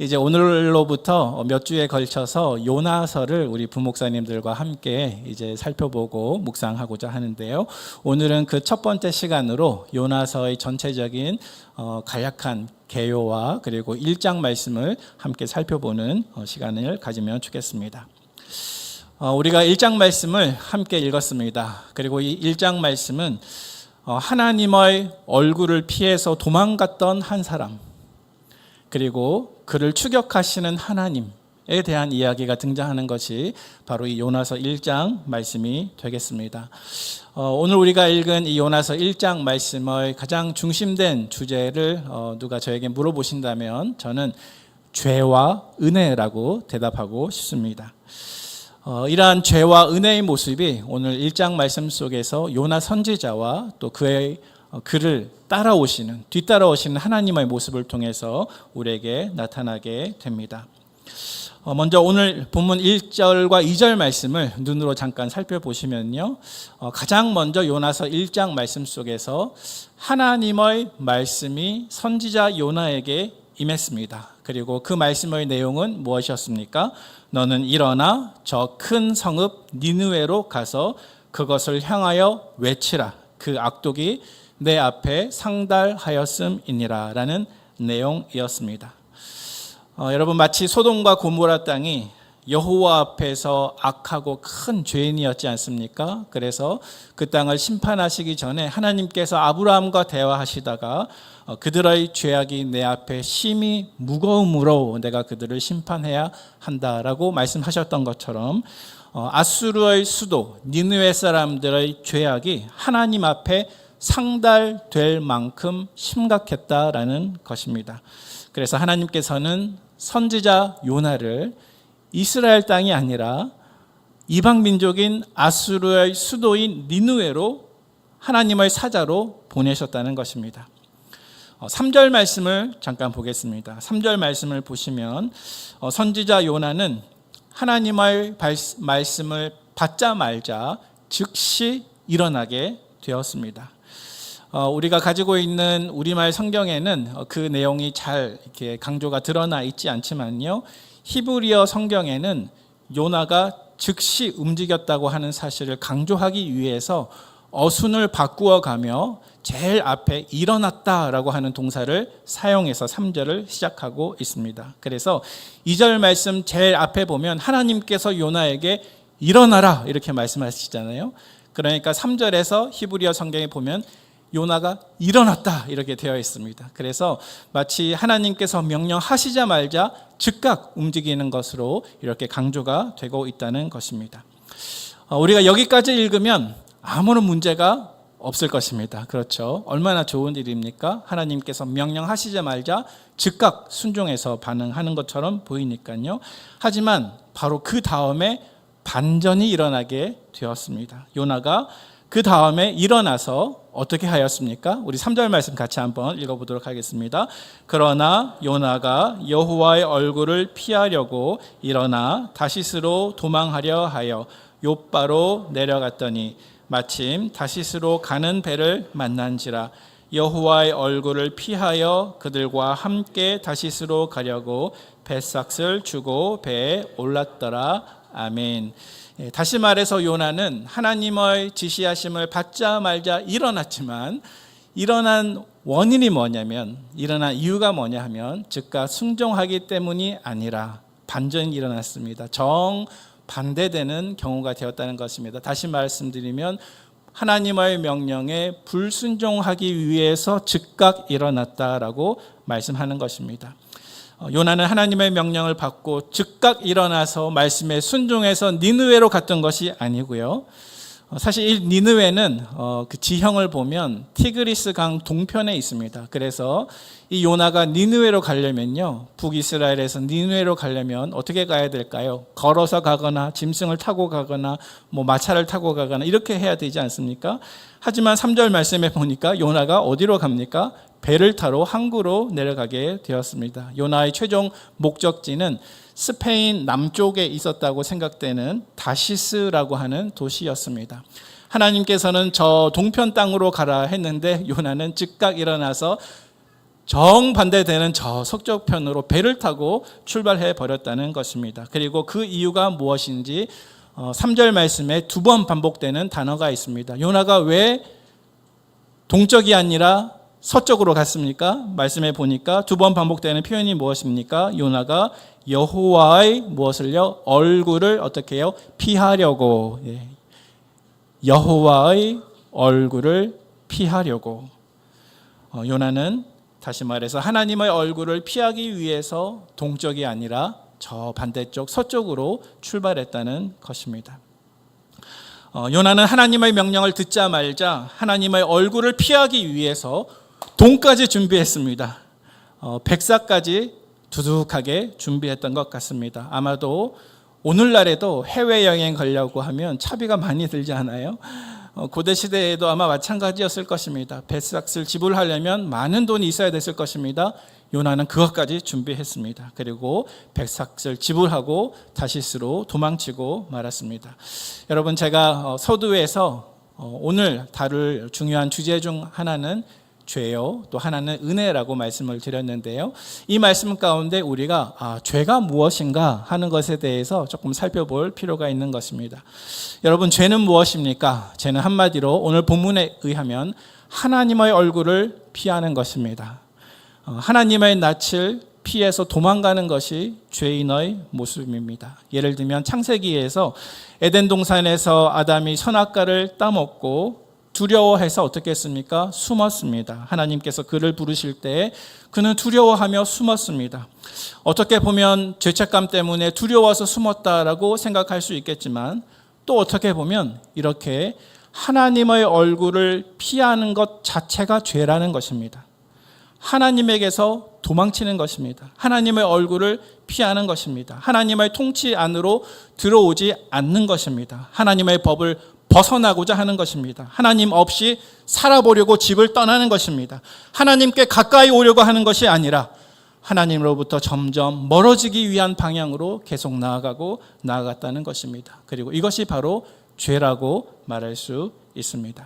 이제 오늘로부터 몇 주에 걸쳐서 요나서를 우리 부목사님들과 함께 이제 살펴보고 묵상하고자 하는데요. 오늘은 그 첫 번째 시간으로 요나서의 전체적인 어, 간략한 개요와 그리고 일장 말씀을 함께 살펴보는 어, 시간을 가지면 좋겠습니다. 어, 우리가 일장 말씀을 함께 읽었습니다. 그리고 이 일장 말씀은 어, 하나님의 얼굴을 피해서 도망갔던 한 사람, 그리고 그를 추격하시는 하나님에 대한 이야기가 등장하는 것이 바로 이 요나서 1장 말씀이 되겠습니다. 어, 오늘 우리가 읽은 이 요나서 1장 말씀의 가장 중심된 주제를 어, 누가 저에게 물어보신다면 저는 죄와 은혜라고 대답하고 싶습니다. 어, 이러한 죄와 은혜의 모습이 오늘 1장 말씀 속에서 요나 선지자와 또 그의 어, 그를 따라오시는 뒤따라오시는 하나님의 모습을 통해서 우리에게 나타나게 됩니다. 어, 먼저 오늘 본문 1절과 2절 말씀을 눈으로 잠깐 살펴보시면요. 어, 가장 먼저 요나서 1장 말씀 속에서 하나님의 말씀이 선지자 요나에게 임했습니다. 그리고 그 말씀의 내용은 무엇이었습니까? 너는 일어나 저 큰 성읍 니느웨로 가서 그것을 향하여 외치라. 그 악독이 내 앞에 상달하였음이니라라는 내용이었습니다. 어, 여러분 마치 소돔과 고모라 땅이 여호와 앞에서 악하고 큰 죄인이었지 않습니까? 그래서 그 땅을 심판하시기 전에 하나님께서 아브라함과 대화하시다가 어, 그들의 죄악이 내 앞에 심히 무거움으로 내가 그들을 심판해야 한다라고 말씀하셨던 것처럼 어, 아수르의 수도 니느웨 사람들의 죄악이 하나님 앞에 상달될 만큼 심각했다라는 것입니다. 그래서 하나님께서는 선지자 요나를 이스라엘 땅이 아니라 이방 민족인 아수르의 수도인 니누에로 하나님의 사자로 보내셨다는 것입니다. 3절 말씀을 잠깐 보겠습니다. 3절 말씀을 보시면 어, 선지자 요나는 하나님의 말씀을 받자 말자 즉시 일어나게 되었습니다. 어, 우리가 가지고 있는 우리말 성경에는 어, 그 내용이 잘 이렇게 강조가 드러나 있지 않지만요. 히브리어 성경에는 요나가 즉시 움직였다고 하는 사실을 강조하기 위해서 어순을 바꾸어 가며 제일 앞에 일어났다라고 하는 동사를 사용해서 3절을 시작하고 있습니다. 그래서 2절 말씀 제일 앞에 보면 하나님께서 요나에게 일어나라 이렇게 말씀하시잖아요. 그러니까 3절에서 히브리어 성경에 보면 요나가 일어났다 이렇게 되어 있습니다. 그래서 마치 하나님께서 명령하시자 말자 즉각 움직이는 것으로 이렇게 강조가 되고 있다는 것입니다. 어, 우리가 여기까지 읽으면 아무런 문제가 없을 것입니다. 그렇죠. 얼마나 좋은 일입니까? 하나님께서 명령하시자 말자 즉각 순종해서 반응하는 것처럼 보이니까요. 하지만 바로 그 다음에 반전이 일어나게 되었습니다. 요나가 그 다음에 일어나서 어떻게 하였습니까? 우리 3절 말씀 같이 한번 읽어보도록 하겠습니다. 그러나 요나가 여호와의 얼굴을 피하려고 일어나 다시스로 도망하려 하여 요바로 내려갔더니 마침 다시스로 가는 배를 만난지라 여호와의 얼굴을 피하여 그들과 함께 다시스로 가려고 뱃삭을 주고 배에 올랐더라. 아멘. 예, 다시 말해서 요나는 하나님의 지시하심을 받자 말자 일어났지만 일어난 원인이 뭐냐면 일어난 이유가 뭐냐 하면 즉각 순종하기 때문이 아니라 반전이 일어났습니다. 정 반대되는 경우가 되었다는 것입니다. 다시 말씀드리면 하나님의 명령에 불순종하기 위해서 즉각 일어났다라고 말씀하는 것입니다. 어, 요나는 하나님의 명령을 받고 즉각 일어나서 말씀에 순종해서 니느웨로 갔던 것이 아니고요. 어, 사실 이 니느웨는 어, 그 지형을 보면 티그리스 강 동편에 있습니다. 그래서 이 요나가 니느웨로 가려면요, 북이스라엘에서 니느웨로 가려면 어떻게 가야 될까요? 걸어서 가거나 짐승을 타고 가거나 뭐 마차를 타고 가거나 이렇게 해야 되지 않습니까? 하지만 3절 말씀에 보니까 요나가 어디로 갑니까? 배를 타러 항구로 내려가게 되었습니다. 요나의 최종 목적지는 스페인 남쪽에 있었다고 생각되는 다시스라고 하는 도시였습니다. 하나님께서는 저 동편 땅으로 가라 했는데 요나는 즉각 일어나서 정반대되는 저 서쪽편으로 배를 타고 출발해 버렸다는 것입니다. 그리고 그 이유가 무엇인지 3절 말씀에 두 번 반복되는 단어가 있습니다. 요나가 왜 동쪽이 아니라 서쪽으로 갔습니까? 말씀에 보니까 두 번 반복되는 표현이 무엇입니까? 요나가 여호와의 무엇을요? 얼굴을 어떻게 해요? 피하려고. 예. 여호와의 얼굴을 피하려고. 어, 요나는 다시 말해서 하나님의 얼굴을 피하기 위해서 동쪽이 아니라 저 반대쪽 서쪽으로 출발했다는 것입니다. 어, 요나는 하나님의 명령을 듣자 말자 하나님의 얼굴을 피하기 위해서 돈까지 준비했습니다. 어, 백사까지 두둑하게 준비했던 것 같습니다. 아마도 오늘날에도 해외여행 가려고 하면 차비가 많이 들지 않아요? 어, 고대 시대에도 아마 마찬가지였을 것입니다. 백삭을 지불하려면 많은 돈이 있어야 됐을 것입니다. 요나는 그것까지 준비했습니다. 그리고 백삭을 지불하고 다시스로 도망치고 말았습니다. 여러분 제가 어, 서두에서 어, 오늘 다룰 중요한 주제 중 하나는 죄요. 또 하나는 은혜라고 말씀을 드렸는데요. 이 말씀 가운데 우리가 아, 죄가 무엇인가 하는 것에 대해서 조금 살펴볼 필요가 있는 것입니다. 여러분, 죄는 무엇입니까? 죄는 한마디로 오늘 본문에 의하면 하나님의 얼굴을 피하는 것입니다. 어, 하나님의 낯을 피해서 도망가는 것이 죄인의 모습입니다. 예를 들면 창세기에서 에덴 동산에서 아담이 선악과를 따먹고 두려워해서 어떻게 했습니까? 숨었습니다. 하나님께서 그를 부르실 때 그는 두려워하며 숨었습니다. 어떻게 보면 죄책감 때문에 두려워서 숨었다라고 생각할 수 있겠지만 또 어떻게 보면 이렇게 하나님의 얼굴을 피하는 것 자체가 죄라는 것입니다. 하나님에게서 도망치는 것입니다. 하나님의 얼굴을 피하는 것입니다. 하나님의 통치 안으로 들어오지 않는 것입니다. 하나님의 법을 벗어나고자 하는 것입니다. 하나님 없이 살아보려고 집을 떠나는 것입니다. 하나님께 가까이 오려고 하는 것이 아니라 하나님으로부터 점점 멀어지기 위한 방향으로 계속 나아가고 나아갔다는 것입니다. 그리고 이것이 바로 죄라고 말할 수 있습니다.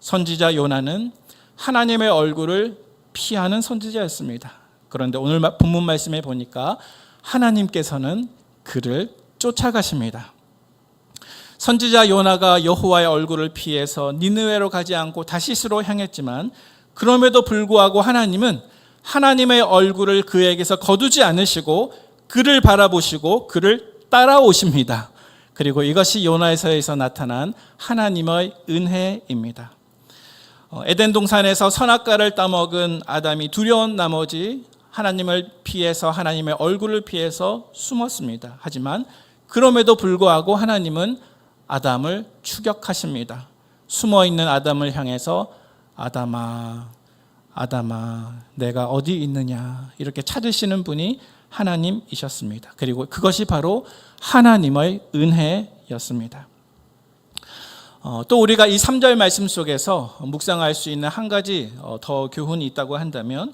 선지자 요나는 하나님의 얼굴을 피하는 선지자였습니다. 그런데 오늘 본문 말씀에 보니까 하나님께서는 그를 쫓아가십니다. 선지자 요나가 여호와의 얼굴을 피해서 니느웨로 가지 않고 다시스로 향했지만 그럼에도 불구하고 하나님은 하나님의 얼굴을 그에게서 거두지 않으시고 그를 바라보시고 그를 따라오십니다. 그리고 이것이 요나에서에서 나타난 하나님의 은혜입니다. 어, 에덴 동산에서 선악과를 따먹은 아담이 두려운 나머지 하나님을 피해서 하나님의 얼굴을 피해서 숨었습니다. 하지만 그럼에도 불구하고 하나님은 아담을 추격하십니다. 숨어 있는 아담을 향해서 아담아, 아담아, 내가 어디 있느냐 이렇게 찾으시는 분이 하나님이셨습니다. 그리고 그것이 바로 하나님의 은혜였습니다. 어, 또 우리가 이 3절 말씀 속에서 묵상할 수 있는 한 가지 어, 더 교훈이 있다고 한다면 어,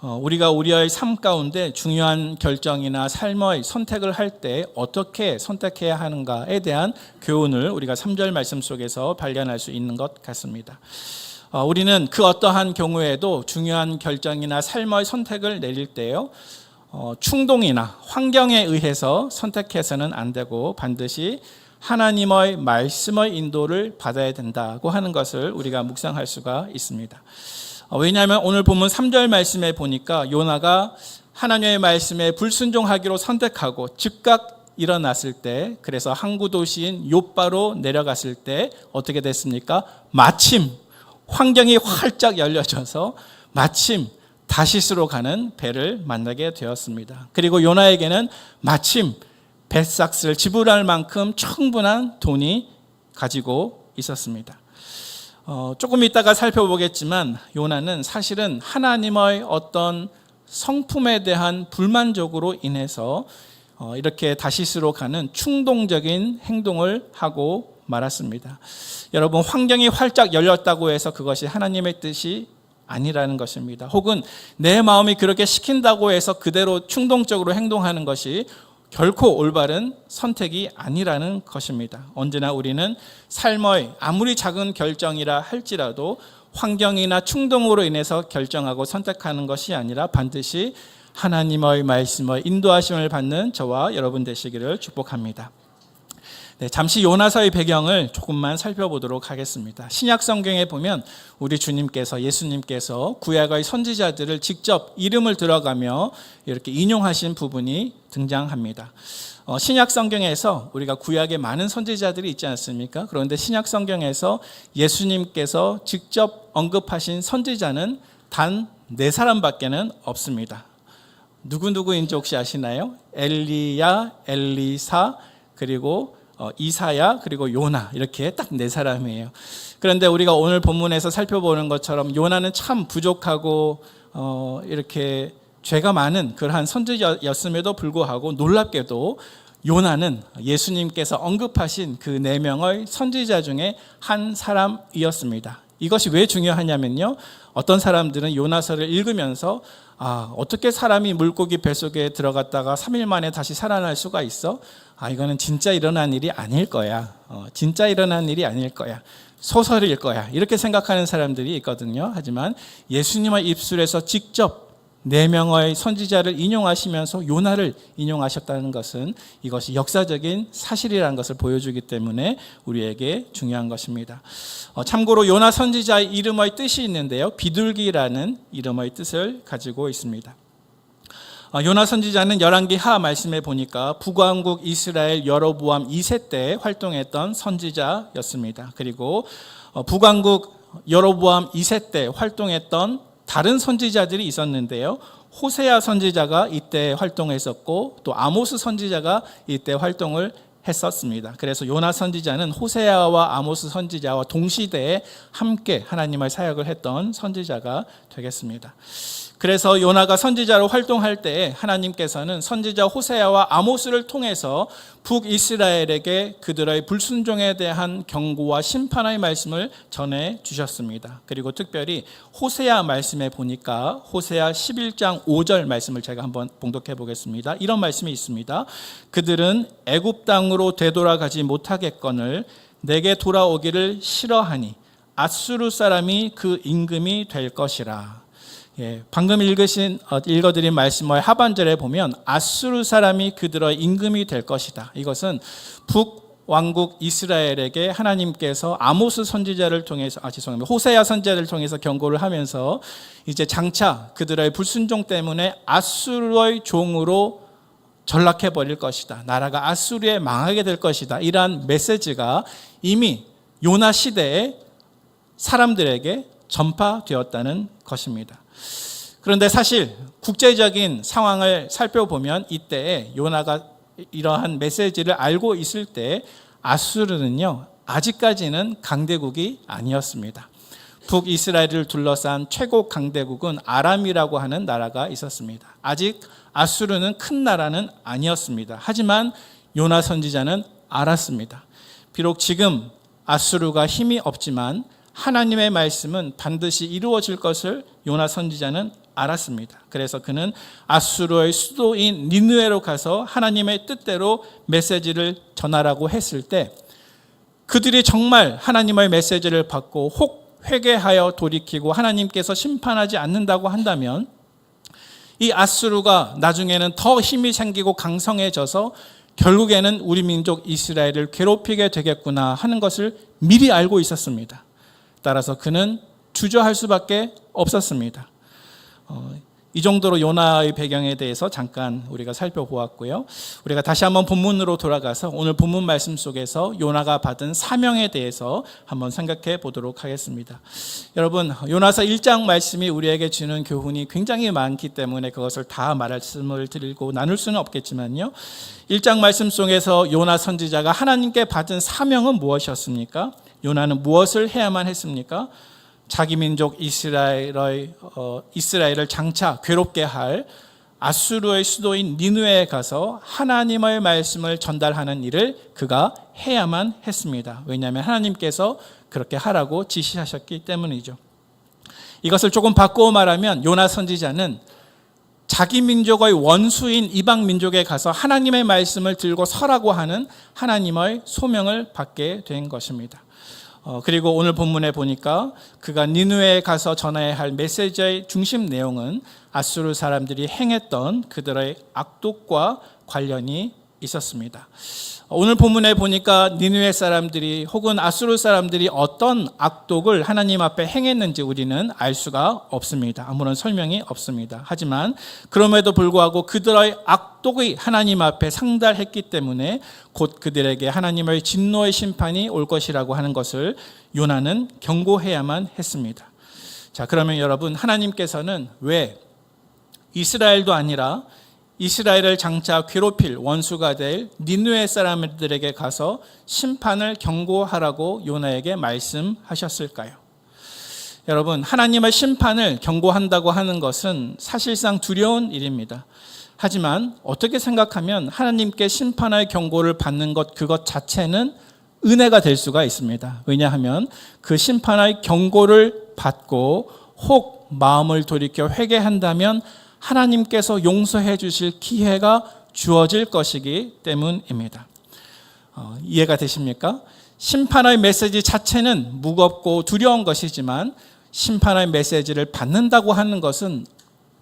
우리가 우리의 삶 가운데 중요한 결정이나 삶의 선택을 할 때 어떻게 선택해야 하는가에 대한 교훈을 우리가 3절 말씀 속에서 발견할 수 있는 것 같습니다. 어, 우리는 그 어떠한 경우에도 중요한 결정이나 삶의 선택을 내릴 때요. 어, 충동이나 환경에 의해서 선택해서는 안 되고 반드시 하나님의 말씀의 인도를 받아야 된다고 하는 것을 우리가 묵상할 수가 있습니다. 어, 왜냐하면 오늘 본문 3절 말씀에 보니까 요나가 하나님의 말씀에 불순종하기로 선택하고 즉각 일어났을 때 그래서 항구 도시인 요바로 내려갔을 때 어떻게 됐습니까? 마침 환경이 활짝 열려져서 마침 다시스로 가는 배를 만나게 되었습니다. 그리고 요나에게는 마침 뱃삭스를 지불할 만큼 충분한 돈이 가지고 있었습니다. 어, 조금 이따가 살펴보겠지만 요나는 사실은 하나님의 어떤 성품에 대한 불만족으로 인해서 어, 이렇게 다시스로 가는 충동적인 행동을 하고 말았습니다. 여러분 환경이 활짝 열렸다고 해서 그것이 하나님의 뜻이 아니라는 것입니다. 혹은 내 마음이 그렇게 시킨다고 해서 그대로 충동적으로 행동하는 것이 결코 올바른 선택이 아니라는 것입니다. 언제나 우리는 삶의 아무리 작은 결정이라 할지라도 환경이나 충동으로 인해서 결정하고 선택하는 것이 아니라 반드시 하나님의 말씀의 인도하심을 받는 저와 여러분 되시기를 축복합니다. 네, 잠시 요나서의 배경을 조금만 살펴보도록 하겠습니다. 신약 성경에 보면 우리 주님께서 예수님께서 구약의 선지자들을 직접 이름을 들어가며 이렇게 인용하신 부분이 등장합니다. 어, 신약 성경에서 우리가 구약에 많은 선지자들이 있지 않습니까? 그런데 신약 성경에서 예수님께서 직접 언급하신 선지자는 단 네 사람밖에는 없습니다. 누구 누구인지 혹시 아시나요? 엘리야, 엘리사, 그리고 어, 이사야, 그리고 요나 이렇게 딱 네 사람이에요. 그런데 우리가 오늘 본문에서 살펴보는 것처럼 요나는 참 부족하고 어, 이렇게 죄가 많은 그러한 선지자였음에도 불구하고 놀랍게도 요나는 예수님께서 언급하신 그 네 명의 선지자 중에 한 사람이었습니다. 이것이 왜 중요하냐면요. 어떤 사람들은 요나서를 읽으면서 아, 어떻게 사람이 물고기 뱃속에 들어갔다가 3일 만에 다시 살아날 수가 있어? 아, 이거는 진짜 일어난 일이 아닐 거야. 어, 진짜 일어난 일이 아닐 거야. 소설일 거야. 이렇게 생각하는 사람들이 있거든요. 하지만 예수님의 입술에서 직접 네 명의 선지자를 인용하시면서 요나를 인용하셨다는 것은 이것이 역사적인 사실이라는 것을 보여주기 때문에 우리에게 중요한 것입니다. 어, 참고로 요나 선지자의 이름의 뜻이 있는데요. 비둘기라는 이름의 뜻을 가지고 있습니다. 어, 요나 선지자는 열왕기 하 말씀에 보니까 북왕국 이스라엘 여로보암 2세 때 활동했던 선지자였습니다. 그리고 어, 북왕국 여로보암 2세 때 활동했던 다른 선지자들이 있었는데요. 호세아 선지자가 이때 활동했었고 또 아모스 선지자가 이때 활동을 했었습니다. 그래서 요나 선지자는 호세아와 아모스 선지자와 동시대에 함께 하나님의 사역을 했던 선지자가 되겠습니다. 그래서 요나가 선지자로 활동할 때 하나님께서는 선지자 호세아와 아모스를 통해서 북이스라엘에게 그들의 불순종에 대한 경고와 심판의 말씀을 전해 주셨습니다. 그리고 특별히 호세아 말씀에 보니까 호세아 11장 5절 말씀을 제가 한번 봉독해 보겠습니다. 이런 말씀이 있습니다. 그들은 애굽 땅으로 되돌아가지 못하겠거늘 내게 돌아오기를 싫어하니 아수르 사람이 그 임금이 될 것이라. 예, 방금 읽으신 어, 읽어드린 말씀의 하반절에 보면 아수르 사람이 그들의 임금이 될 것이다. 이것은 북 왕국 이스라엘에게 하나님께서 아모스 선지자를 통해서 아 죄송합니다 호세아 선지자를 통해서 경고를 하면서 이제 장차 그들의 불순종 때문에 아수르의 종으로 전락해 버릴 것이다. 나라가 아수르에 망하게 될 것이다. 이러한 메시지가 이미 요나 시대에 사람들에게 전파되었다는 것입니다. 그런데 사실 국제적인 상황을 살펴보면 이때 요나가 이러한 메시지를 알고 있을 때 아수르는요 아직까지는 강대국이 아니었습니다. 북이스라엘을 둘러싼 최고 강대국은 아람이라고 하는 나라가 있었습니다. 아직 아수르는 큰 나라는 아니었습니다. 하지만 요나 선지자는 알았습니다. 비록 지금 아수르가 힘이 없지만 하나님의 말씀은 반드시 이루어질 것을 요나 선지자는 알았습니다. 그래서 그는 아수르의 수도인 니느웨로 가서 하나님의 뜻대로 메시지를 전하라고 했을 때 그들이 정말 하나님의 메시지를 받고 혹 회개하여 돌이키고 하나님께서 심판하지 않는다고 한다면 이 아수르가 나중에는 더 힘이 생기고 강성해져서 결국에는 우리 민족 이스라엘을 괴롭히게 되겠구나 하는 것을 미리 알고 있었습니다. 따라서 그는 주저할 수밖에 없었습니다. 어, 이 정도로 요나의 배경에 대해서 잠깐 우리가 살펴보았고요. 우리가 다시 한번 본문으로 돌아가서 오늘 본문 말씀 속에서 요나가 받은 사명에 대해서 한번 생각해 보도록 하겠습니다. 여러분, 요나서 1장 말씀이 우리에게 주는 교훈이 굉장히 많기 때문에 그것을 다 말씀을 드리고 나눌 수는 없겠지만요. 1장 말씀 속에서 요나 선지자가 하나님께 받은 사명은 무엇이었습니까? 요나는 무엇을 해야만 했습니까? 자기 민족 이스라엘의 어, 이스라엘을 장차 괴롭게 할 아수르의 수도인 니누에 가서 하나님의 말씀을 전달하는 일을 그가 해야만 했습니다. 왜냐하면 하나님께서 그렇게 하라고 지시하셨기 때문이죠. 이것을 조금 바꾸어 말하면 요나 선지자는 자기 민족의 원수인 이방 민족에 가서 하나님의 말씀을 들고 서라고 하는 하나님의 소명을 받게 된 것입니다. 어, 그리고 오늘 본문에 보니까 그가 니누에 가서 전해야 할 메시지의 중심 내용은 아수르 사람들이 행했던 그들의 악독과 관련이 있었습니다. 오늘 본문에 보니까 니누의 사람들이 혹은 아수르 사람들이 어떤 악독을 하나님 앞에 행했는지 우리는 알 수가 없습니다. 아무런 설명이 없습니다. 하지만 그럼에도 불구하고 그들의 악독이 하나님 앞에 상달했기 때문에 곧 그들에게 하나님의 진노의 심판이 올 것이라고 하는 것을 요나는 경고해야만 했습니다. 자, 그러면 여러분 하나님께서는 왜 이스라엘도 아니라 이스라엘을 장차 괴롭힐 원수가 될 니누의 사람들에게 가서 심판을 경고하라고 요나에게 말씀하셨을까요? 여러분, 하나님의 심판을 경고한다고 하는 것은 사실상 두려운 일입니다. 하지만 어떻게 생각하면 하나님께 심판할 경고를 받는 것 그것 자체는 은혜가 될 수가 있습니다. 왜냐하면 그 심판할 경고를 받고 혹 마음을 돌이켜 회개한다면 하나님께서 용서해 주실 기회가 주어질 것이기 때문입니다. 어, 이해가 되십니까? 심판의 메시지 자체는 무겁고 두려운 것이지만 심판의 메시지를 받는다고 하는 것은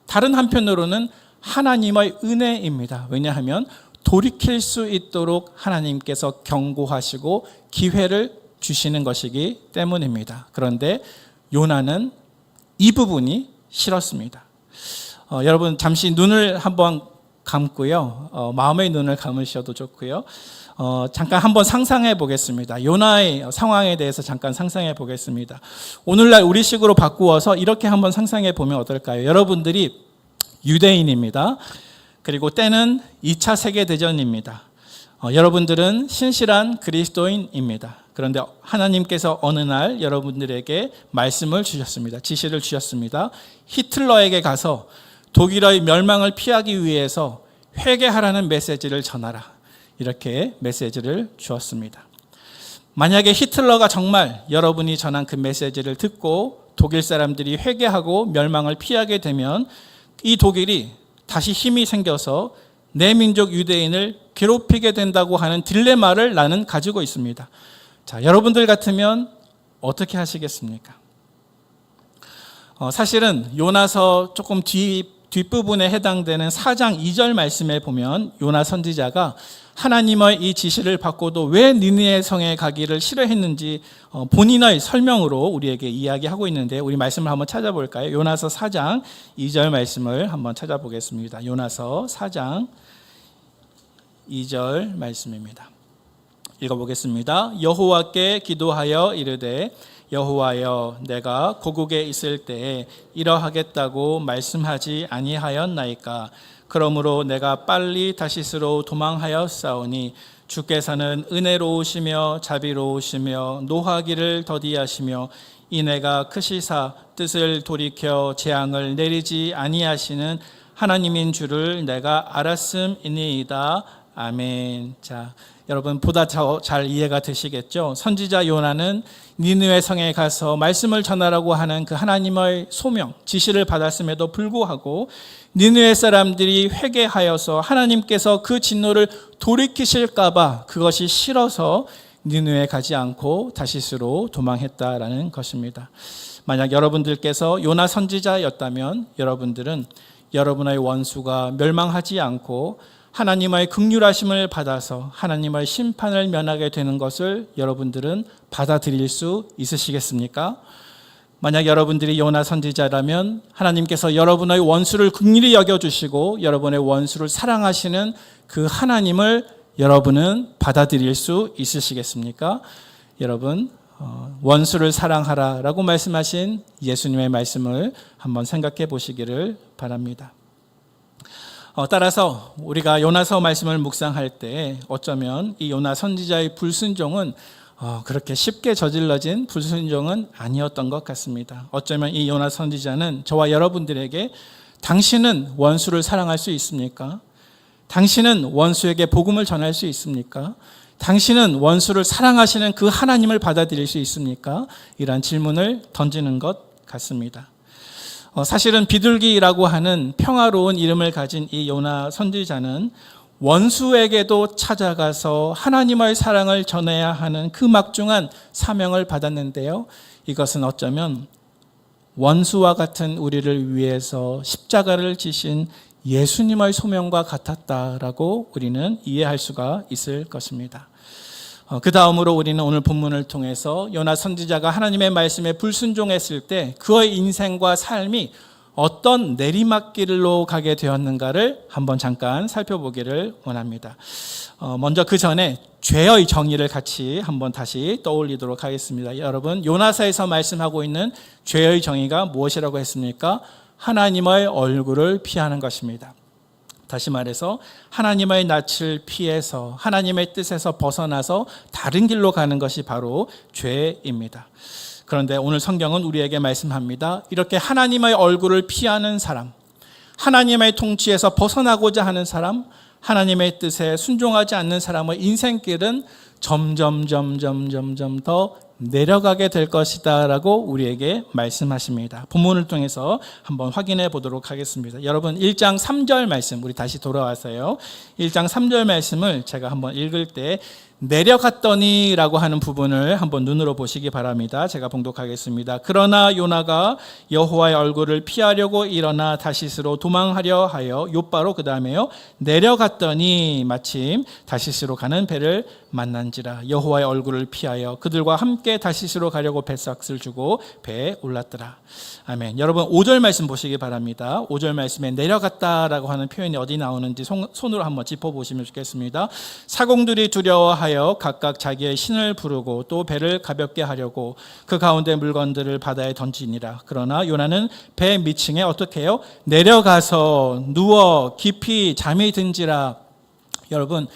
다른 한편으로는 하나님의 은혜입니다. 왜냐하면 돌이킬 수 있도록 하나님께서 경고하시고 기회를 주시는 것이기 때문입니다. 그런데 요나는 이 부분이 싫었습니다. 어, 여러분 잠시 눈을 한번 감고요. 어, 마음의 눈을 감으셔도 좋고요. 어, 잠깐 한번 상상해 보겠습니다. 요나의 상황에 대해서 잠깐 상상해 보겠습니다. 오늘날 우리식으로 바꾸어서 이렇게 한번 상상해 보면 어떨까요? 여러분들이 유대인입니다. 그리고 때는 2차 세계대전입니다. 어, 여러분들은 신실한 그리스도인입니다. 그런데 하나님께서 어느 날 여러분들에게 말씀을 주셨습니다. 지시를 주셨습니다. 히틀러에게 가서 독일의 멸망을 피하기 위해서 회개하라는 메시지를 전하라. 이렇게 메시지를 주었습니다. 만약에 히틀러가 정말 여러분이 전한 그 메시지를 듣고 독일 사람들이 회개하고 멸망을 피하게 되면 이 독일이 다시 힘이 생겨서 내 민족 유대인을 괴롭히게 된다고 하는 딜레마를 나는 가지고 있습니다. 자, 여러분들 같으면 어떻게 하시겠습니까? 어, 사실은 요나서 조금 뒤 뒷부분에 해당되는 4장 2절 말씀에 보면 요나 선지자가 하나님의 이 지시를 받고도 왜 니느의 성에 가기를 싫어했는지 어, 본인의 설명으로 우리에게 이야기하고 있는데 우리 말씀을 한번 찾아볼까요? 요나서 4장 2절 말씀을 한번 찾아보겠습니다. 요나서 4장 2절 말씀입니다. 읽어보겠습니다. 여호와께 기도하여 이르되 여호와여 내가 고국에 있을 때에 이러하겠다고 말씀하지 아니하였나이까 그러므로 내가 빨리 다시스로 도망하였사오니 주께서는 은혜로우시며 자비로우시며 노하기를 더디하시며 이내가 크시사 뜻을 돌이켜 재앙을 내리지 아니하시는 하나님인 줄을 내가 알았음이니이다. 아멘. 자, 여러분 보다 잘 이해가 되시겠죠? 선지자 요나는 니느웨 성에 가서 말씀을 전하라고 하는 그 하나님의 소명, 지시를 받았음에도 불구하고 니느웨 사람들이 회개하여서 하나님께서 그 진노를 돌이키실까 봐 그것이 싫어서 니느웨 가지 않고 다시스로 도망했다라는 것입니다. 만약 여러분들께서 요나 선지자였다면 여러분들은 여러분의 원수가 멸망하지 않고 하나님의 극률하심을 받아서 하나님의 심판을 면하게 되는 것을 여러분들은 받아들일 수 있으시겠습니까? 만약 여러분들이 요나 선지자라면 하나님께서 여러분의 원수를 극률히 여겨 주시고 여러분의 원수를 사랑하시는 그 하나님을 여러분은 받아들일 수 있으시겠습니까? 여러분 어, 원수를 사랑하라 라고 말씀하신 예수님의 말씀을 한번 생각해 보시기를 바랍니다. 어, 따라서 우리가 요나서 말씀을 묵상할 때 어쩌면 이 요나 선지자의 불순종은 어, 그렇게 쉽게 저질러진 불순종은 아니었던 것 같습니다. 어쩌면 이 요나 선지자는 저와 여러분들에게 당신은 원수를 사랑할 수 있습니까? 당신은 원수에게 복음을 전할 수 있습니까? 당신은 원수를 사랑하시는 그 하나님을 받아들일 수 있습니까? 이러한 질문을 던지는 것 같습니다. 어, 사실은 비둘기라고 하는 평화로운 이름을 가진 이 요나 선지자는 원수에게도 찾아가서 하나님의 사랑을 전해야 하는 그 막중한 사명을 받았는데요. 이것은 어쩌면 원수와 같은 우리를 위해서 십자가를 지신 예수님의 소명과 같았다라고 우리는 이해할 수가 있을 것입니다. 어, 그 다음으로 우리는 오늘 본문을 통해서 요나 선지자가 하나님의 말씀에 불순종했을 때 그의 인생과 삶이 어떤 내리막길로 가게 되었는가를 한번 잠깐 살펴보기를 원합니다. 어, 먼저 그 전에 죄의 정의를 같이 한번 다시 떠올리도록 하겠습니다. 여러분, 요나사에서 말씀하고 있는 죄의 정의가 무엇이라고 했습니까? 하나님의 얼굴을 피하는 것입니다. 다시 말해서 하나님의 낯을 피해서 하나님의 뜻에서 벗어나서 다른 길로 가는 것이 바로 죄입니다. 그런데 오늘 성경은 우리에게 말씀합니다. 이렇게 하나님의 얼굴을 피하는 사람, 하나님의 통치에서 벗어나고자 하는 사람, 하나님의 뜻에 순종하지 않는 사람의 인생길은 점점 점점 점점 더 내려가게 될 것이다라고 우리에게 말씀하십니다. 본문을 통해서 한번 확인해 보도록 하겠습니다. 여러분 1장 3절 말씀 우리 다시 돌아와서요. 1장 3절 말씀을 제가 한번 읽을 때 내려갔더니 라고 하는 부분을 한번 눈으로 보시기 바랍니다. 제가 봉독하겠습니다. 그러나 요나가 여호와의 얼굴을 피하려고 일어나 다시스로 도망하려 하여 요바로 그 다음에요 내려갔더니 마침 다시스로 가는 배를 만난지라 여호와의 얼굴을 피하여 그들과 함께 다시스로 가려고 뱃삭을 주고 배에 올랐더라. 아멘. 여러분 5절 말씀 보시기 바랍니다. 5절 말씀에 내려갔다라고 하는 표현이 어디 나오는지 손으로 한번 짚어보시면 좋겠습니다. 사공들이 두려워하여 각각 자기의 신을 부르고 또 배를 가볍게 하려고 그 가운데 물건들을 바다에 던지니라. 그러나 요나는 배 밑층에 어떻게 해요? 내려가서 누워 깊이 잠이 든지라. 여러분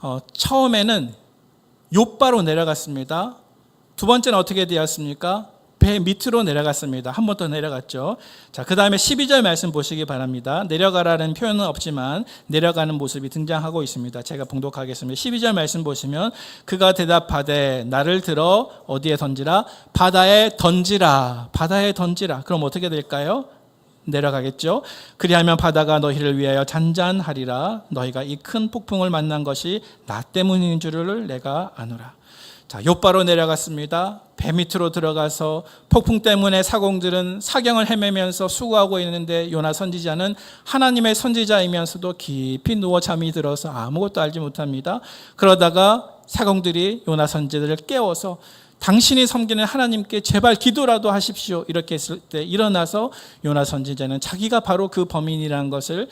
어, 처음에는 요바로 내려갔습니다. 두 번째는 어떻게 되었습니까? 배 밑으로 내려갔습니다. 한 번 더 내려갔죠. 자, 그 다음에 12절 말씀 보시기 바랍니다. 내려가라는 표현은 없지만 내려가는 모습이 등장하고 있습니다. 제가 봉독하겠습니다. 12절 말씀 보시면 그가 대답하되 나를 들어 어디에 던지라? 바다에 던지라. 바다에 던지라. 그럼 어떻게 될까요? 내려가겠죠. 그리하면 바다가 너희를 위하여 잔잔하리라. 너희가 이 큰 폭풍을 만난 것이 나 때문인 줄을 내가 아노라. 자, 요바로 내려갔습니다. 배 밑으로 들어가서 폭풍 때문에 사공들은 사경을 헤매면서 수고하고 있는데 요나 선지자는 하나님의 선지자이면서도 깊이 누워 잠이 들어서 아무것도 알지 못합니다. 그러다가 사공들이 요나 선지자를 깨워서 당신이 섬기는 하나님께 제발 기도라도 하십시오. 이렇게 했을 때 일어나서 요나 선지자는 자기가 바로 그 범인이라는 것을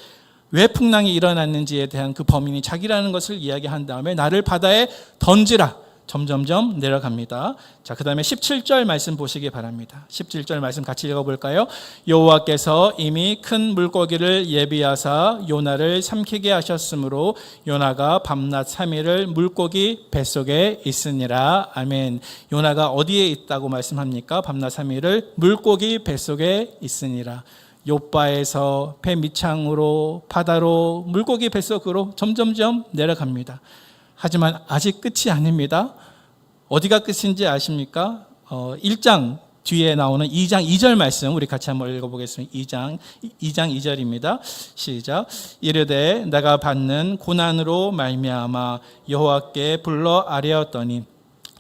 왜 풍랑이 일어났는지에 대한 그 범인이 자기라는 것을 이야기한 다음에 나를 바다에 던지라. 점점점 내려갑니다. 자, 그 다음에 17절 말씀 보시기 바랍니다. 17절 말씀 같이 읽어볼까요? 여호와께서 이미 큰 물고기를 예비하사 요나를 삼키게 하셨으므로 요나가 밤낮 3일을 물고기 뱃속에 있으니라. 아멘. 요나가 어디에 있다고 말씀합니까? 밤낮 3일을 물고기 뱃속에 있으니라. 요바에서 배 밑창으로 바다로 물고기 뱃속으로 점점점 내려갑니다. 하지만 아직 끝이 아닙니다. 어디가 끝인지 아십니까? 어, 1장 뒤에 나오는 2장 2절 말씀 우리 같이 한번 읽어보겠습니다. 2장 2장 2절입니다. 시작. 이르되 내가 받는 고난으로 말미암아 여호와께 불러 아뢰었더니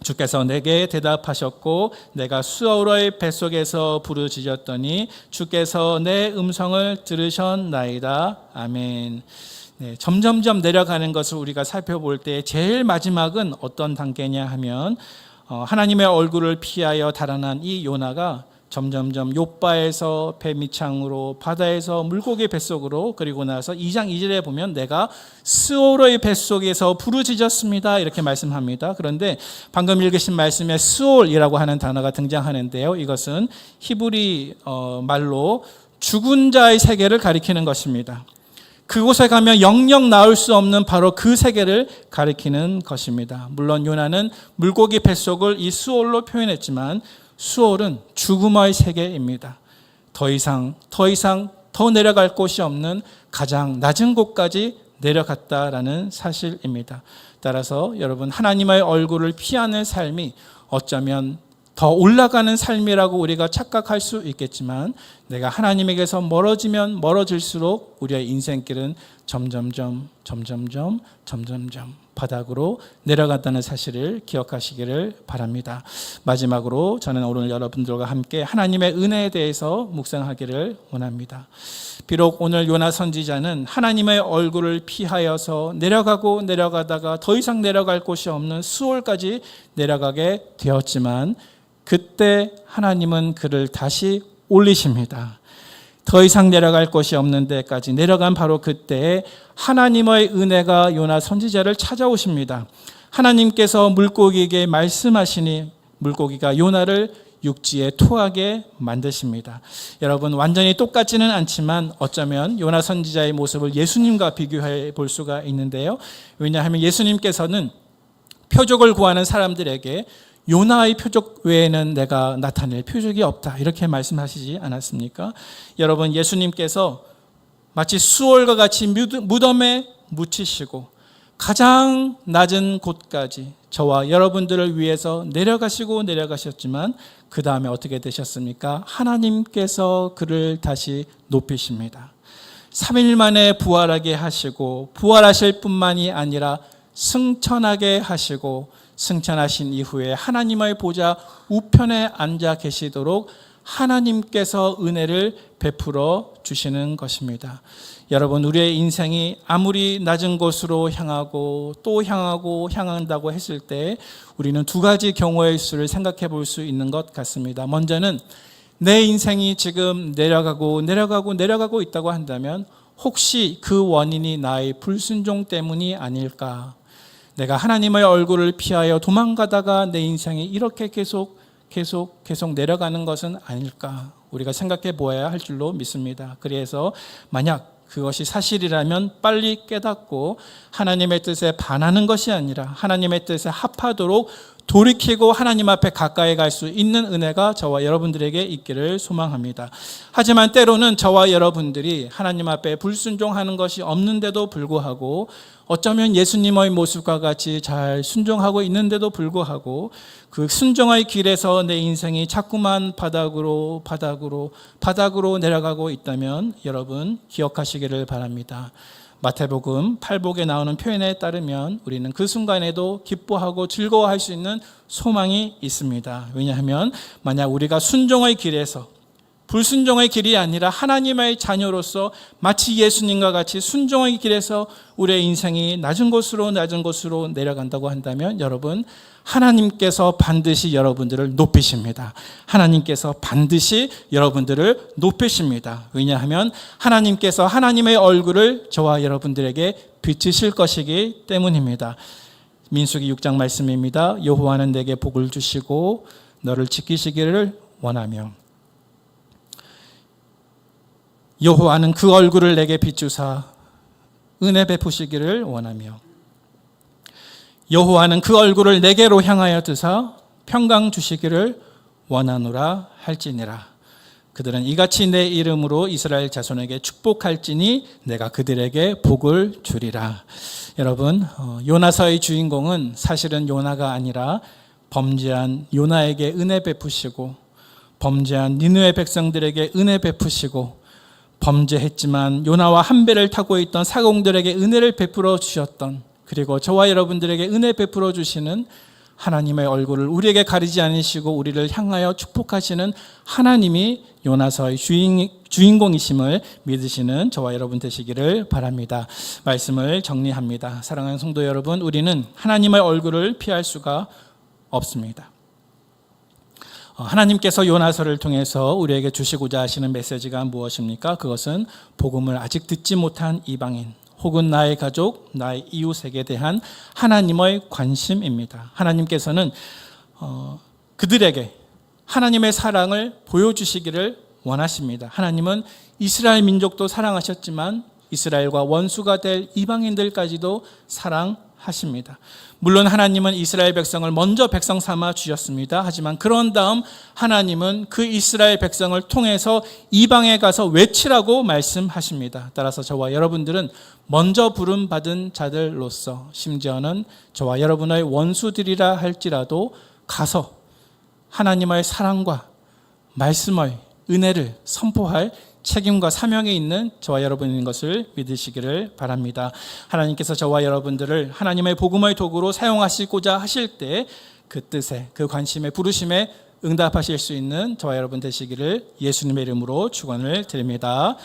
주께서 내게 대답하셨고 내가 수어로의 뱃속에서 부르짖었더니 주께서 내 음성을 들으셨나이다. 아멘. 네, 점점점 내려가는 것을 우리가 살펴볼 때 제일 마지막은 어떤 단계냐 하면 어, 하나님의 얼굴을 피하여 달아난 이 요나가 점점점 요바에서 배 밑창으로 바다에서 물고기 뱃속으로 그리고 나서 2장 2절에 보면 내가 스오로의 뱃속에서 부르짖었습니다 이렇게 말씀합니다. 그런데 방금 읽으신 말씀에 스올이라고 하는 단어가 등장하는데요. 이것은 히브리 어, 말로 죽은 자의 세계를 가리키는 것입니다. 그곳에 가면 영영 나올 수 없는 바로 그 세계를 가리키는 것입니다. 물론 요나는 물고기 뱃속을 이 수올로 표현했지만 수올은 죽음의 세계입니다. 더 이상 더 이상 더 내려갈 곳이 없는 가장 낮은 곳까지 내려갔다라는 사실입니다. 따라서 여러분 하나님의 얼굴을 피하는 삶이 어쩌면 더 올라가는 삶이라고 우리가 착각할 수 있겠지만 내가 하나님에게서 멀어지면 멀어질수록 우리의 인생길은 점점점 점점점 점점점 바닥으로 내려간다는 사실을 기억하시기를 바랍니다. 마지막으로 저는 오늘 여러분들과 함께 하나님의 은혜에 대해서 묵상하기를 원합니다. 비록 오늘 요나 선지자는 하나님의 얼굴을 피하여서 내려가고 내려가다가 더 이상 내려갈 곳이 없는 수월까지 내려가게 되었지만 그때 하나님은 그를 다시 올리십니다. 더 이상 내려갈 곳이 없는 데까지 내려간 바로 그때에 하나님의 은혜가 요나 선지자를 찾아오십니다. 하나님께서 물고기에게 말씀하시니 물고기가 요나를 육지에 토하게 만드십니다. 여러분 완전히 똑같지는 않지만 어쩌면 요나 선지자의 모습을 예수님과 비교해 볼 수가 있는데요. 왜냐하면 예수님께서는 표적을 구하는 사람들에게 요나의 표적 외에는 내가 나타낼 표적이 없다. 이렇게 말씀하시지 않았습니까? 여러분, 예수님께서 마치 수월과 같이 무덤에 묻히시고 가장 낮은 곳까지 저와 여러분들을 위해서 내려가시고 내려가셨지만 그 다음에 어떻게 되셨습니까? 하나님께서 그를 다시 높이십니다. 3일 만에 부활하게 하시고 부활하실 뿐만이 아니라 승천하게 하시고 승천하신 이후에 하나님의 보좌 우편에 앉아 계시도록 하나님께서 은혜를 베풀어 주시는 것입니다. 여러분, 우리의 인생이 아무리 낮은 곳으로 향하고 또 향하고 향한다고 했을 때 우리는 두 가지 경우의 수를 생각해 볼 수 있는 것 같습니다. 먼저는 내 인생이 지금 내려가고 내려가고 내려가고 있다고 한다면 혹시 그 원인이 나의 불순종 때문이 아닐까? 내가 하나님의 얼굴을 피하여 도망가다가 내 인생이 이렇게 계속 계속 계속 내려가는 것은 아닐까 우리가 생각해 보아야 할 줄로 믿습니다. 그래서 만약 그것이 사실이라면 빨리 깨닫고 하나님의 뜻에 반하는 것이 아니라 하나님의 뜻에 합하도록 돌이키고 하나님 앞에 가까이 갈 수 있는 은혜가 저와 여러분들에게 있기를 소망합니다. 하지만 때로는 저와 여러분들이 하나님 앞에 불순종하는 것이 없는데도 불구하고 어쩌면 예수님의 모습과 같이 잘 순종하고 있는데도 불구하고 그 순종의 길에서 내 인생이 자꾸만 바닥으로 바닥으로 바닥으로 내려가고 있다면 여러분 기억하시기를 바랍니다. 마태복음 8복에 나오는 표현에 따르면 우리는 그 순간에도 기뻐하고 즐거워할 수 있는 소망이 있습니다. 왜냐하면 만약 우리가 순종의 길에서 불순종의 길이 아니라 하나님의 자녀로서 마치 예수님과 같이 순종의 길에서 우리의 인생이 낮은 곳으로 낮은 곳으로 내려간다고 한다면 여러분 하나님께서 반드시 여러분들을 높이십니다. 하나님께서 반드시 여러분들을 높이십니다. 왜냐하면 하나님께서 하나님의 얼굴을 저와 여러분들에게 비추실 것이기 때문입니다. 민수기 6장 말씀입니다. 여호와는 내게 복을 주시고 너를 지키시기를 원하며 여호와는 그 얼굴을 내게 비추사 은혜 베푸시기를 원하며 여호와는 그 얼굴을 내게로 향하여 드사 평강 주시기를 원하노라 할지니라 그들은 이같이 내 이름으로 이스라엘 자손에게 축복할지니 내가 그들에게 복을 주리라. 여러분, 어, 요나서의 주인공은 사실은 요나가 아니라 범죄한 요나에게 은혜 베푸시고 범죄한 니느의 백성들에게 은혜 베푸시고 범죄했지만 요나와 한 배를 타고 있던 사공들에게 은혜를 베풀어 주셨던 그리고 저와 여러분들에게 은혜 베풀어 주시는 하나님의 얼굴을 우리에게 가리지 않으시고 우리를 향하여 축복하시는 하나님이 요나서의 주인, 주인공이심을 믿으시는 저와 여러분 되시기를 바랍니다. 말씀을 정리합니다. 사랑하는 성도 여러분, 우리는 하나님의 얼굴을 피할 수가 없습니다. 어, 하나님께서 요나서를 통해서 우리에게 주시고자 하시는 메시지가 무엇입니까? 그것은 복음을 아직 듣지 못한 이방인 혹은 나의 가족, 나의 이웃에게 대한 하나님의 관심입니다. 하나님께서는 어, 그들에게 하나님의 사랑을 보여주시기를 원하십니다. 하나님은 이스라엘 민족도 사랑하셨지만 이스라엘과 원수가 될 이방인들까지도 사랑 하십니다. 물론 하나님은 이스라엘 백성을 먼저 백성 삼아 주셨습니다. 하지만 그런 다음 하나님은 그 이스라엘 백성을 통해서 이방에 가서 외치라고 말씀하십니다. 따라서 저와 여러분들은 먼저 부름 받은 자들로서 심지어는 저와 여러분의 원수들이라 할지라도 가서 하나님의 사랑과 말씀의 은혜를 선포할 책임과 사명에 있는 저와 여러분인 것을 믿으시기를 바랍니다. 하나님께서 저와 여러분들을 하나님의 복음의 도구로 사용하시고자 하실 때 그 뜻에 그 관심에 부르심에 응답하실 수 있는 저와 여러분 되시기를 예수님의 이름으로 축원을 드립니다.